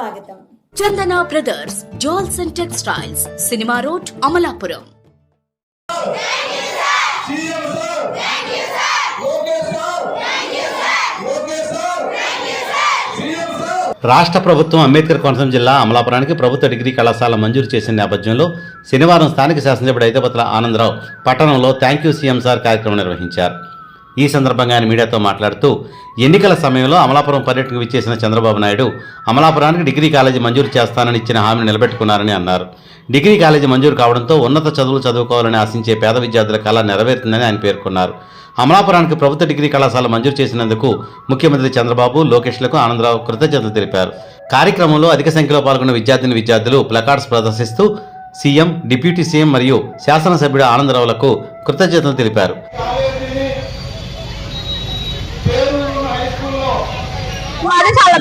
స్వాగతం. Chandana brothers jewels and textiles cinema road Amalapuram. CM sir Lokesh sir Lokesh sir CM sir రాష్ట్ర ప్రభుత్వం అంబేద్కర్ కోనసీమ జిల్లా అమలాపురానికి ప్రభుత్వ degree కళాశాల మంజూరు చేసిన నేపథ్యంలో శనివారం స్థానిక శాసనసభ్యుడు ఐదపత్ల ఆనందరావు పట్టణంలో థ్యాంక్ యూ సీఎం సార్ కార్యక్రమం నిర్వహించారు. ఈ సందర్భంగా ఆయన మీడియాతో మాట్లాడుతూ ఎన్నికల సమయంలో అమలాపురం పర్యటనకు విచ్చేసిన చంద్రబాబు నాయుడు అమలాపురానికి డిగ్రీ కాలేజీ మంజూరు చేస్తానని ఇచ్చిన హామీని నిలబెట్టుకున్నారని అన్నారు. డిగ్రీ కాలేజీ మంజూరు కావడంతో ఉన్నత చదువులు చదువుకోవాలని ఆశించే పేద విద్యార్థుల కళ నెరవేరుతుందని ఆయన పేర్కొన్నారు. అమలాపురానికి ప్రభుత్వ డిగ్రీ కళాశాల మంజూరు చేసినందుకు ముఖ్యమంత్రి చంద్రబాబు లోకేష్లకు ఆనందరావు కృతజ్ఞతలు తెలిపారు. కార్యక్రమంలో అధిక సంఖ్యలో పాల్గొన్న విద్యార్థిని విద్యార్థులు ప్లకార్డ్స్ ప్రదర్శిస్తూ సీఎం డిప్యూటీ సీఎం మరియు శాసనసభ్యుడు ఆనందరావులకు కృతజ్ఞతలు తెలిపారు. మాది చాలా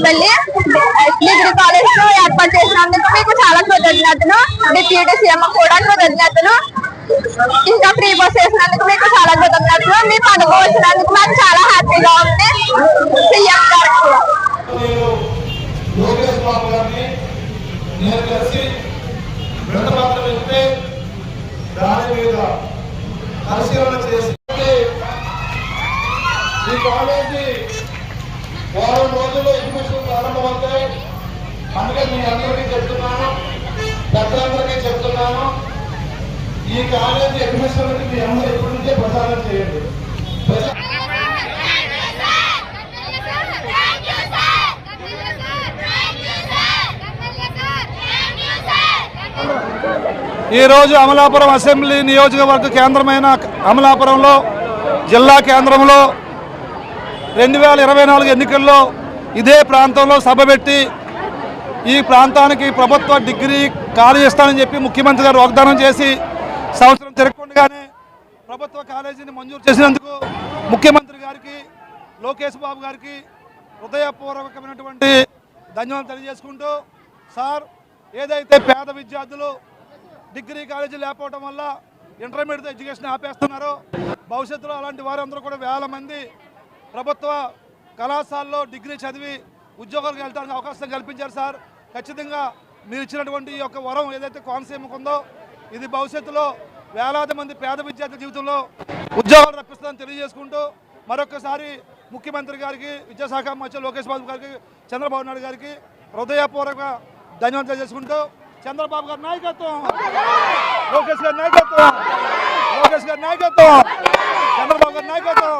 డిగ్రీ కాలేజ్లో ఏర్పాటు చేసినందుకు మీకు చాలా కృతజ్ఞతలు. డిప్యూటీ సీఎం కూడా కృతజ్ఞతలు. ఇంకా ఫ్రీ బస్ చేసినందుకు మీకు చాలా కృతజ్ఞతలు. మీ పనులు వచ్చినందుకు మాకు చాలా హ్యాపీగా ఉంది సీఎం గారు. పరిశీలన చేసి ఈ కాలేజీ వారం రోజుల్లో ఎడ్యుకేషన్ ప్రారంభమవుతాయి అందుకే మీ అందరికీ చెప్తున్నాను పెద్దలందరికీ చెప్తున్నాను ఈ కాలేజీ అడ్మిషన్ మీ అందరూ ఇప్పటి నుంచే ప్రసారం చేయండి. ఈరోజు అమలాపురం అసెంబ్లీ నియోజకవర్గ కేంద్రమైన అమలాపురంలో జిల్లా కేంద్రంలో రెండు వేల ఇరవై నాలుగు ఎన్నికల్లో ఇదే ప్రాంతంలో సభ పెట్టి ఈ ప్రాంతానికి ప్రభుత్వ డిగ్రీ ఖాళీ ఇస్తానని చెప్పి ముఖ్యమంత్రి గారు వాగ్దానం చేసి సంవత్సరం తిరగకుండానే ప్రభుత్వ కాలేజీని మంజూరు చేసినందుకు ముఖ్యమంత్రి గారికి లోకేష్ బాబు గారికి హృదయపూర్వకమైనటువంటి ధన్యవాదాలు తెలియజేసుకుంటూ సార్ ఏదైతే పేద విద్యార్థులు డిగ్రీ కాలేజీ లేకపోవడం వల్ల ఇంటర్మీడియట్ ఎడ్యుకేషన్ ఆపేస్తున్నారో భవిష్యత్తులో అలాంటి వారందరూ కూడా వేల మంది ప్రభుత్వ కళాశాలలో డిగ్రీ చదివి ఉద్యోగాలకు వెళ్ళడానికి అవకాశం కల్పించారు సార్. ఖచ్చితంగా మీరు ఇచ్చినటువంటి ఈ యొక్క వరం ఏదైతే కోనసీమకు ఉందో ఇది భవిష్యత్తులో వేలాది మంది పేద విద్యార్థుల జీవితంలో ఉద్యోగాలు రప్పిస్తుందని తెలియజేసుకుంటూ మరొకసారి ముఖ్యమంత్రి గారికి విద్యాశాఖ మంత్రి లోకేష్ బాబు గారికి చంద్రబాబు నాయుడు గారికి హృదయపూర్వక ధన్యవాదాలు తెలియజేసుకుంటూ చంద్రబాబు గారి నాయకత్వం లోకేష్ గారి నాయకత్వం లోకేష్ గారి నాయకత్వం చంద్రబాబు గారి నాయకత్వం.